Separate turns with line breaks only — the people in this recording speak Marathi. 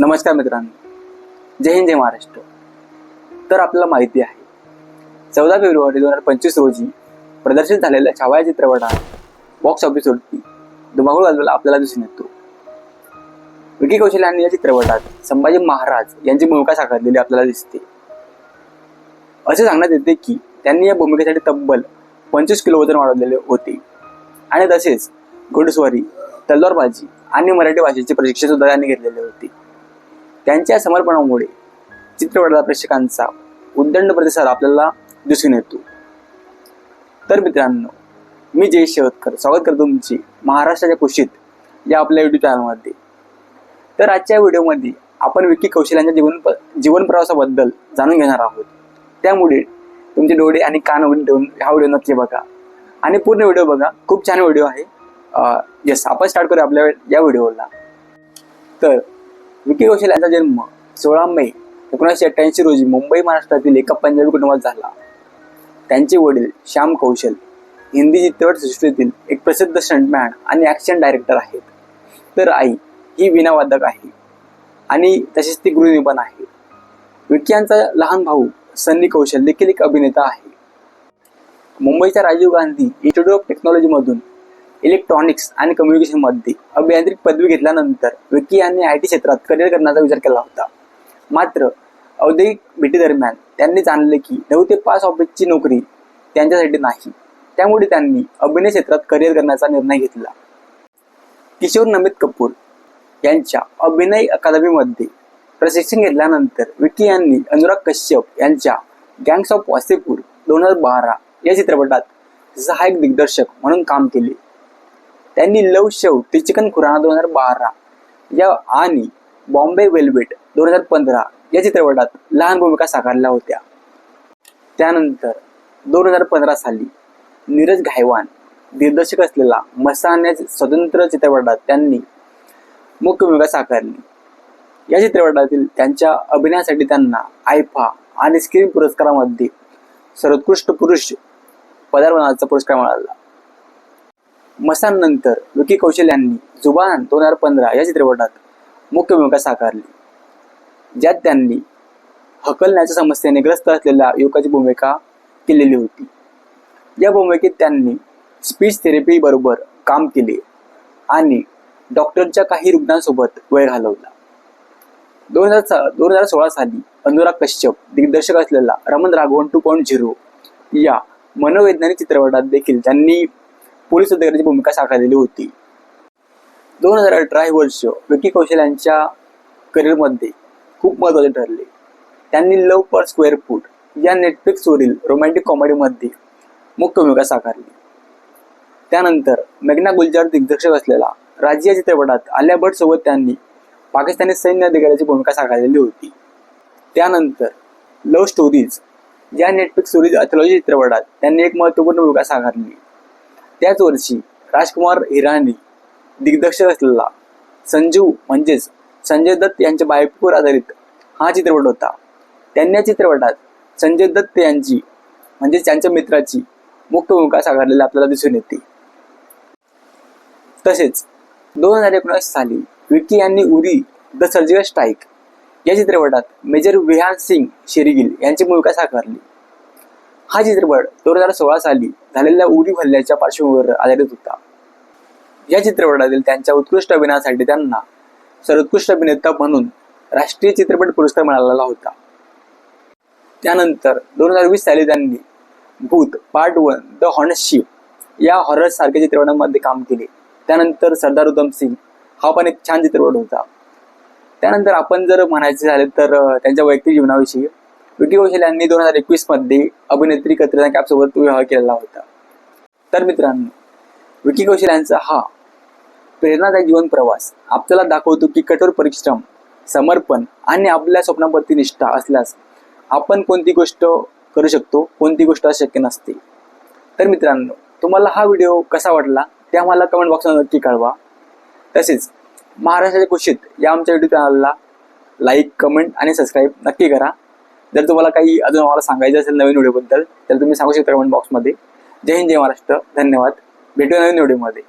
नमस्कार मित्रांनो. जय हिंद जय महाराष्ट्र. तर आपल्याला माहिती आहे चौदा फेब्रुवारी दोन हजार पंचवीस रोजी प्रदर्शित झालेल्या छावा चित्रपटात बॉक्स ऑफिसवरती धुमाकूळ घालवायला आपल्याला दिसून येतो. विकी कौशल यांनी या चित्रपटात संभाजी महाराज यांची भूमिका साकारलेली आपल्याला दिसते. असे सांगण्यात येते की त्यांनी या भूमिकेसाठी तब्बल पंचवीस किलो वजन वाढवलेले होते. आणि तसेच घोडेस्वारी तलवारबाजी आणि मराठी भाषेचे प्रशिक्षण सुद्धा त्यांनी घेतलेले होते. त्यांच्या समर्पणामुळे चित्रपटाला प्रेक्षकांचा उद्दंड प्रतिसाद आपल्याला दिसून येतो. तर मित्रांनो मी जय शेवतकर स्वागत करतो तुमची महाराष्ट्राच्या कुशीत या आपल्या युट्यूब चॅनलमध्ये तर आजच्या व्हिडिओमध्ये आपण विकी कौशल यांच्या जीवन जीवन प्रवासाबद्दल जाणून घेणार आहोत. त्यामुळे तुमचे डोळे आणि कान उघडे ठेवून हा व्हिडिओ नक्की बघा. आणि पूर्ण व्हिडिओ बघा. खूप छान व्हिडिओ आहे. येस आपण स्टार्ट करूया आपल्या या व्हिडिओला. तर विकी कौशल यांचा जन्म? सोळा मे एकोणीसशे अठ्ठ्याऐंशी रोजी मुंबई महाराष्ट्रातील एका पंजाबी कुटुंबात झाला. त्यांचे वडील श्याम कौशल हिंदी चित्रपट सृष्टीतील एक प्रसिद्ध स्टंटमॅन आणि ॲक्शन डायरेक्टर आहेत. तर आई ही विनावादक आहे आणि तसेच ती गृहिणी पण आहे. विकी यांचा लहान भाऊ सन्नी कौशल देखील एक अभिनेता आहे. मुंबईच्या राजीव गांधी इन्स्टिट्यूट ऑफ टेक्नॉलॉजीमधून इलेक्ट्रॉनिक्स आणि कम्युनिकेशनमध्ये अभियांत्रिक पदवी घेतल्यानंतर विकी यांनी आय टी क्षेत्रात करिअर करण्याचा विचार केला होता. मात्र औद्योगिक भेटीदरम्यान त्यांनी जाणले की नऊ ते पाच ऑफिसची नोकरी त्यांच्यासाठी नाही. त्यामुळे त्यांनी अभिनय क्षेत्रात करिअर करण्याचा निर्णय घेतला. किशोर नमित कपूर यांच्या अभिनय अकादमीमध्ये प्रशिक्षण घेतल्यानंतर विकी यांनी अनुराग कश्यप यांच्या गँग्स ऑफ वासेपूर दोन हजार बारा या चित्रपटात सहाय्यक दिग्दर्शक म्हणून काम केले. त्यांनी लव शव ते चिकन खुराना दोन हजार बारा या आणि बॉम्बे वेल्वेट दोन हजार पंधरा या चित्रपटात लहान भूमिका साकारल्या होत्या. त्यानंतर दोन हजार पंधरा साली नीरज घायवान दिग्दर्शक असलेला मसान्या स्वतंत्र चित्रपटात त्यांनी मुख्य भूमिका साकारली. या चित्रपटातील त्यांच्या अभिनयासाठी त्यांना आयफा आणि स्क्रीन पुरस्कारामध्ये सर्वोत्कृष्ट पुरुष पदार्पणाचा पुरस्कार मिळाला. मसांनंतर विकी कौशल यांनी जुबान दोन हजार पंधरा या चित्रपटात मुख्य भूमिका साकारली ज्यात त्यांनी हकलण्याच्या समस्येने ग्रस्त असलेल्या युवकाची भूमिका केलेली होती. या भूमिकेत त्यांनी स्पीच थेरपी बरोबर काम केले आणि डॉक्टरच्या काही रुग्णांसोबत वेळ घालवला. दोन हजार दोन हजार सोळा साली अनुराग कश्यप दिग्दर्शक असलेला Raman Raghavan two point zero या मनोवैज्ञानिक चित्रपटात देखील त्यांनी पोलीस अधिकाऱ्याची भूमिका साकारलेली होती. दोन हजार अठरा हे वर्ष विकी कौशल यांच्या करिअरमध्ये खूप महत्त्वाचे ठरले. त्यांनी लव पर स्क्वेअर फूट या नेटफ्लिक्सवरील रोमॅन्टिक कॉमेडीमध्ये मुख्य भूमिका साकारली. त्यानंतर मेघना गुलजार दिग्दर्शक असलेला राजी या चित्रपटात आलिया भट सोबत त्यांनी पाकिस्तानी सैन्य अधिकाऱ्याची भूमिका साकारलेली होती. त्यानंतर लव्ह स्टोरीज या नेटफ्लिक्स स्टोरीज अथॉलॉजी चित्रपटात त्यांनी एक महत्त्वपूर्ण भूमिका साकारली. त्याच वर्षी राजकुमार हिराणी दिग्दर्शक असलेला संजू म्हणजेच संजय दत्त यांच्या बायकोवर आधारित हा चित्रपट होता. त्यांनी या चित्रपटात संजय दत्त यांची म्हणजेच त्यांच्या मित्राची मुख्य भूमिका साकारलेली आपल्याला दिसून येते. तसेच दोन हजार एकोणीस साली विकी यांनी उरी द सर्जिकल स्ट्राईक या चित्रपटात मेजर विहान सिंग शेरिगिल यांची भूमिका साकारली. हा चित्रपट दोन हजार सोळा साली झालेल्या उडी हल्ल्याच्या पार्श्वभूमीवर आधारित होता. या चित्रपटातील त्यांच्या उत्कृष्ट अभिनयासाठी त्यांना सर्वोत्कृष्ट अभिनेता म्हणून राष्ट्रीय चित्रपट पुरस्कार मिळालेला होता. त्यानंतर दोन हजार वीस साली त्यांनी भूत पार्ट वन द हॉनशिप या हॉरर सारख्या चित्रपटांमध्ये काम केले. त्यानंतर सरदार उधम सिंग हा पण एक छान चित्रपट होता. त्यानंतर आपण जर म्हणायचे झाले तर त्यांच्या वैयक्तिक जीवनाविषयी विकी कौशल यांनी दोन हजार एकवीसमध्ये अभिनेत्री कत्रिना कॅपसोबत विवाह केलेला होता. तर मित्रांनो विकी कौशल यांचा हा प्रेरणादायी जीवन प्रवास. आपल्याला दाखवतो की कठोर परिश्रम समर्पण आणि आपल्या स्वप्नाप्रती निष्ठा असल्यास आपण कोणती गोष्ट करू शकतो कोणती गोष्ट अशक्य नसते. तर मित्रांनो तुम्हाला हा व्हिडिओ कसा वाटला ते आम्हाला कमेंट बॉक्समध्ये नक्की कळवा. तसेच महाराष्ट्राच्या कुशीत या आमच्या युट्यूब चॅनलला लाईक कमेंट आणि सबस्क्राईब नक्की करा. जर तुम्हाला काही अजून आम्हाला सांगायचं असेल नवीन व्हिडिओबद्दल तर तुम्ही सांगू शकता कमेंट बॉक्समध्ये जय हिंद जय महाराष्ट्र. धन्यवाद. भेटूया नवीन व्हिडिओमध्ये.